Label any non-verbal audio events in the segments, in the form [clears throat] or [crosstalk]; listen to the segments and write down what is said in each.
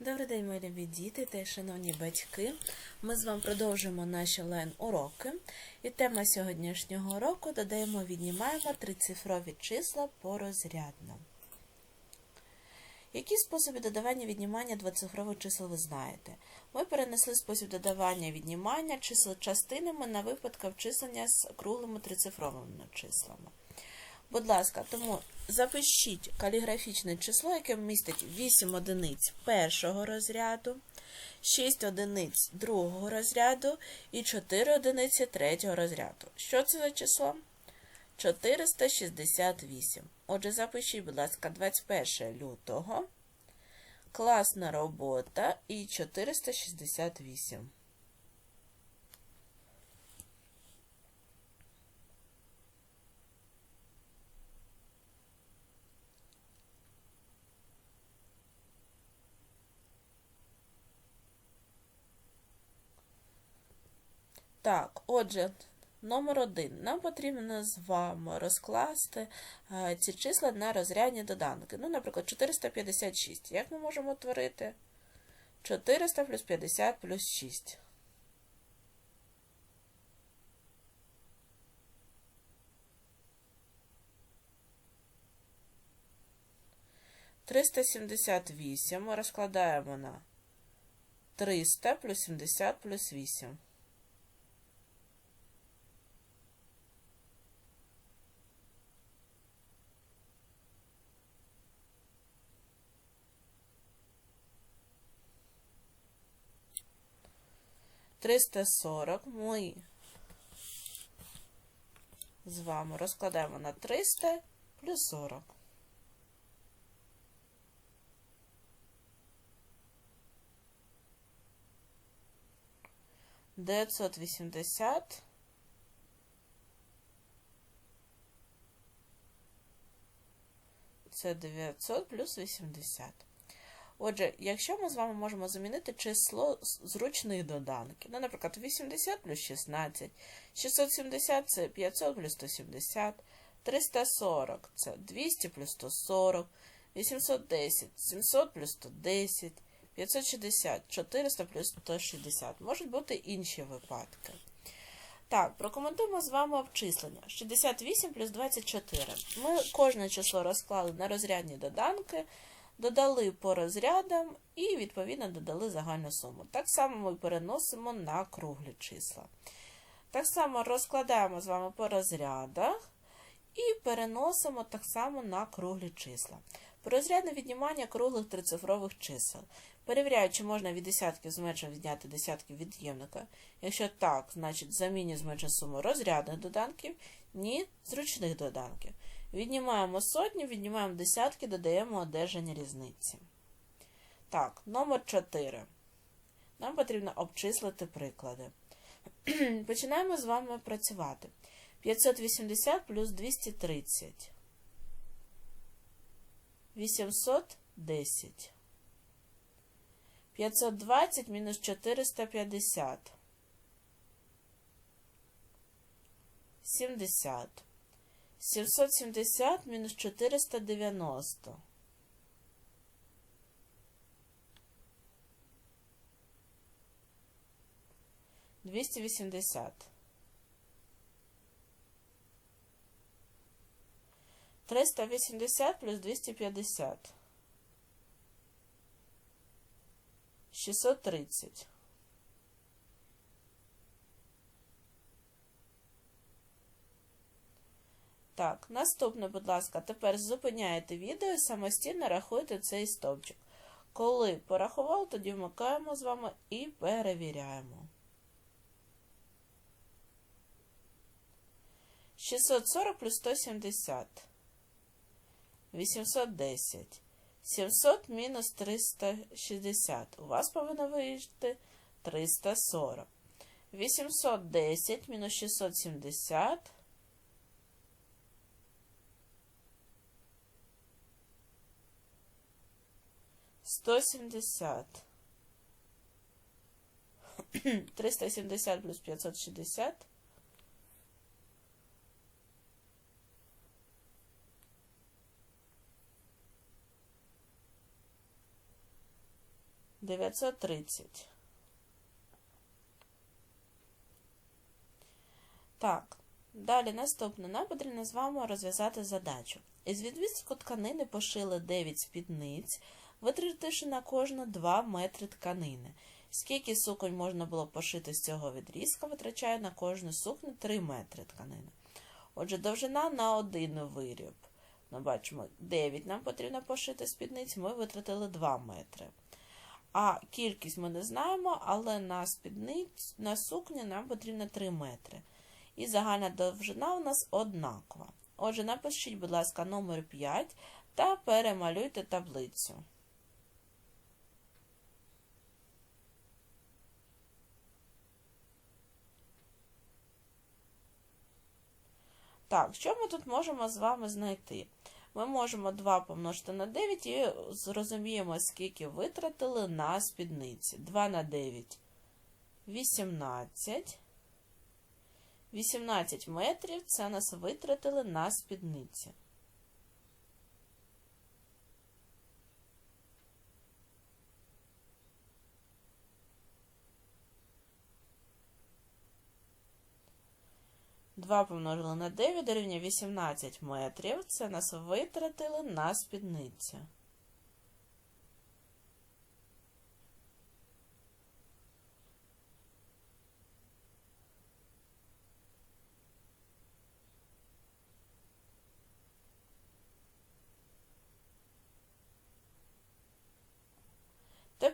Добрий день, мої любі діти та шановні батьки. Ми з вами продовжуємо наші онлайн-уроки. І тема сьогоднішнього уроку додаємо, віднімаємо трицифрові числа порозрядно. Які способи додавання віднімання двоцифрових чисел ви знаєте? Ми перенесли спосіб додавання віднімання чисел частинами на випадок обчислення з круглими трицифровими числами. Будь ласка, тому запишіть каліграфічне число, яке містить 8 одиниць першого розряду, 6 одиниць другого розряду і 4 одиниці третього розряду. Що це за число? 468. Отже, запишіть, будь ласка, 21 лютого. Класна робота і 468. Так, отже, номер один. Нам потрібно з вами розкласти е, ці числа на розрядні доданки. Ну, наприклад, 456. Як ми можемо утворити? 400 плюс 50 плюс 6. Триста сімдесят вісім розкладаємо на 300 плюс 70 плюс 8. Триста сорок ми з вами розкладаємо на 300 плюс 40. Дев'ятсот вісімдесят. Це 900 плюс 80. Отже, якщо ми з вами можемо замінити число зручних доданків, ну, наприклад, 80 плюс 16, 670 це 500 плюс 170, 340 це 200 плюс 140, 810 700 плюс 110, 560 400 плюс 160. Можуть бути інші випадки. Так, прокоментуємо з вами обчислення. 68 плюс 24. Ми кожне число розклали на розрядні доданки додали по розрядам і, відповідно, додали загальну суму. Так само ми переносимо на круглі числа. Так само розкладаємо з вами по розрядах і переносимо так само на круглі числа. Порозрядне віднімання круглих трицифрових чисел. Перевіряю, чи можна від десятків зменшення відняти десятків від'ємника. Якщо так, значить замінюю зменшу суму розрядних доданків, ні зручних доданків. Віднімаємо сотні, віднімаємо десятки, додаємо одержання різниці. Так, номер 4. Нам потрібно обчислити приклади. [clears throat] Починаємо з вами працювати. 580 плюс 230. 810. 520 мінус 450. 70. 770 мінус 490. Двісті вісімдесят. Триста вісімдесят плюс двісті п'ятдесят. Шістсот тридцять. Так, наступне, будь ласка, тепер зупиняєте відео і самостійно рахуєте цей стовпчик. Коли порахував, тоді вмикаємо з вами і перевіряємо. 640 плюс 170. 810. 700 мінус 360. У вас повинно вийти 340. 810 мінус 670. 170. 370 [clears throat] плюс 560. 930. Так, далі наступне. Нам потрібно з вами розв'язати задачу. Із відвістку тканини пошили 9 спідниць, витративши на кожну 2 метри тканини. Скільки суконь можна було пошити з цього відрізка, витрачає на кожну сукню 3 метри тканини. Отже, довжина на один виріб. Ми бачимо, 9 нам потрібно пошити спідниць, ми витратили 2 метри. А кількість ми не знаємо, але на спідниць, на сукні нам потрібно 3 метри. І загальна довжина у нас однакова. Отже, напишіть, будь ласка, номер 5 та перемалюйте таблицю. Так, що ми тут можемо з вами знайти? Ми можемо 2 помножити на 9 і зрозуміємо, скільки витратили на спідниці. 2 на 9 18. 18 метрів це нас витратили на спідниці. Два помножили на 9 дорівнює 18 метрів. Це нас витратили на спідниці.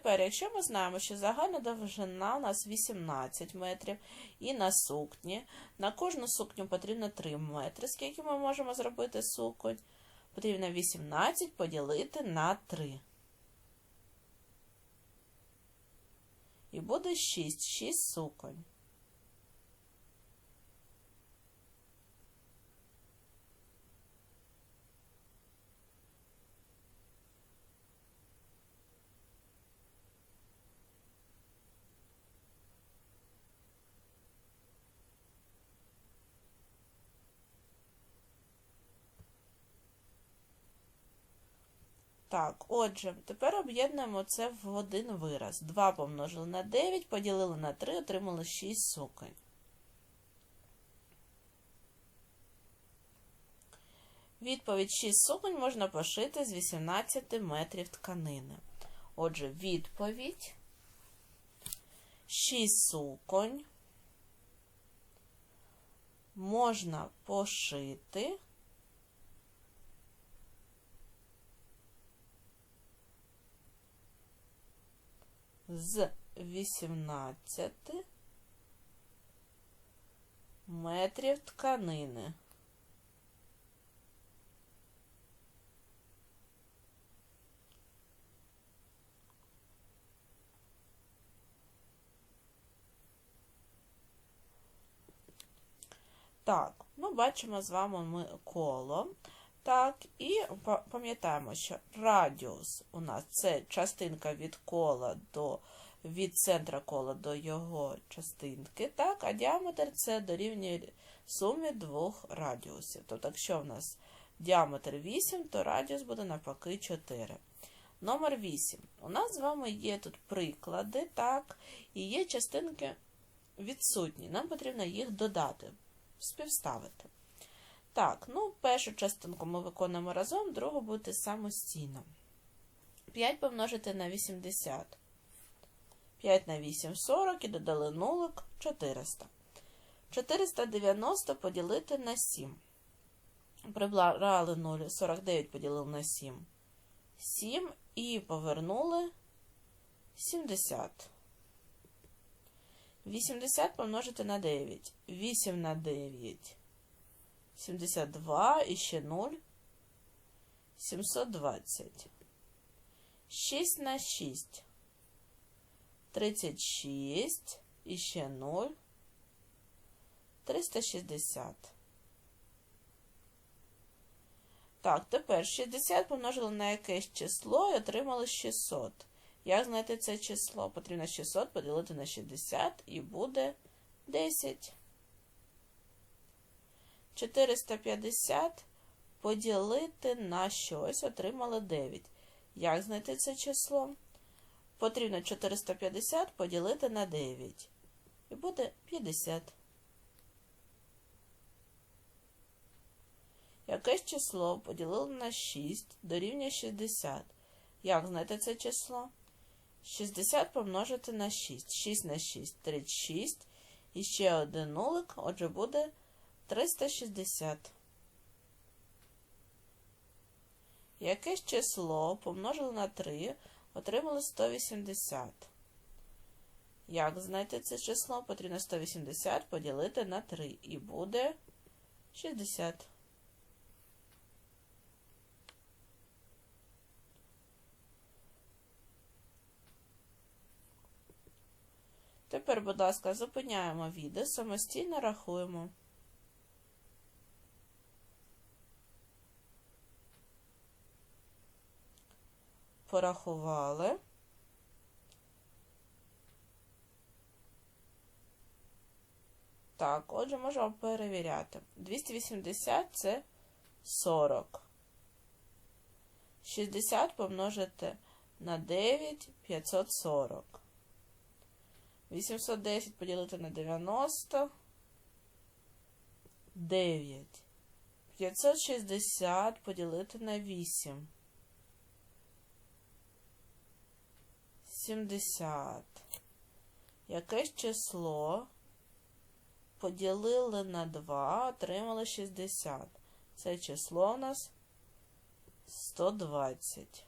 Тепер, якщо ми знаємо, що загальна довжина у нас 18 метрів, і на сукні, на кожну сукню потрібно 3 метри, скільки ми можемо зробити суконь, потрібно 18 поділити на 3. І буде 6, 6 суконь. Так, отже, тепер об'єднуємо це в один вираз. 2 помножили на 9, поділили на 3, отримали 6 суконь. Відповідь 6 суконь можна пошити з 18 метрів тканини. Отже, відповідь 6 суконь можна пошити. З 18 метрів тканини. Так, ну бачимо з вами ми коло. Так, і пам'ятаємо, що радіус у нас це частинка від кола до від центра кола до його частинки, так, а діаметр це дорівнює сумі двох радіусів. Тобто, якщо в нас діаметр 8, то радіус буде навпаки 4. Номер 8. У нас з вами є тут приклади, так, і є частинки відсутні. Нам потрібно їх додати, співставити. Так, ну, першу частинку ми виконуємо разом, другу буде самостійно. 5 помножити на 80. 5 на 8 40 і додали нулик 400. 490 поділити на 7. Прибрали 0, 49 поділили на 7. 7 і повернули 70. 80 помножити на 9. 8 на 9. 72 і ще 0. 720. 6 на 6. 36 і ще 0. 360. Так, тепер 60 помножили на якесь число і отримали 600. Як знайти це число? Потрібно 600 поділити на 60 і буде 10. 450 поділити на щось, отримали 9. Як знайти це число? Потрібно 450 поділити на 9. І буде 50. Якесь число поділили на 6 дорівнює 60. Як знайти це число? 60 помножити на 6. 6 на 6 36. І ще один нулик, отже, буде 360. Якесь число помножили на 3, отримали 180. Як знайти це число? Потрібно 180 поділити на 3 і буде 60. Тепер, будь ласка, зупиняємо відео, самостійно рахуємо. Порахували. Так, отже, можемо перевіряти. 280 це 40. 60 помножити на 9 540. 810 поділити на 90. 9. 560 поділити на 8. 70. Якесь число поділили на 2, отримали 60. Це число у нас 120.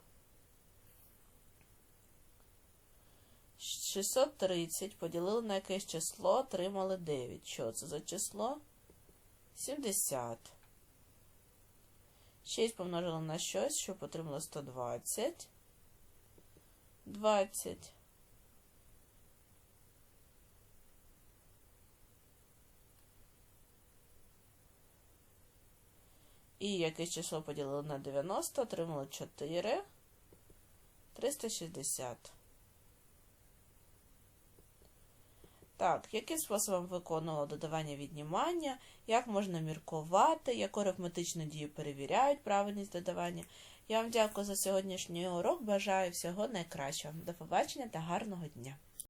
630 поділили на якесь число, отримали 9. Що це за число? 70. 6 помножили на щось, щоб отримали 120. 20. І якесь число поділили на 90, отримали 4. 360. Так, яким способом виконувало додавання віднімання, як можна міркувати, яку арифметичну дію перевіряють правильність додавання. Я вам дякую за сьогоднішній урок. Бажаю всього найкращого. До побачення та гарного дня!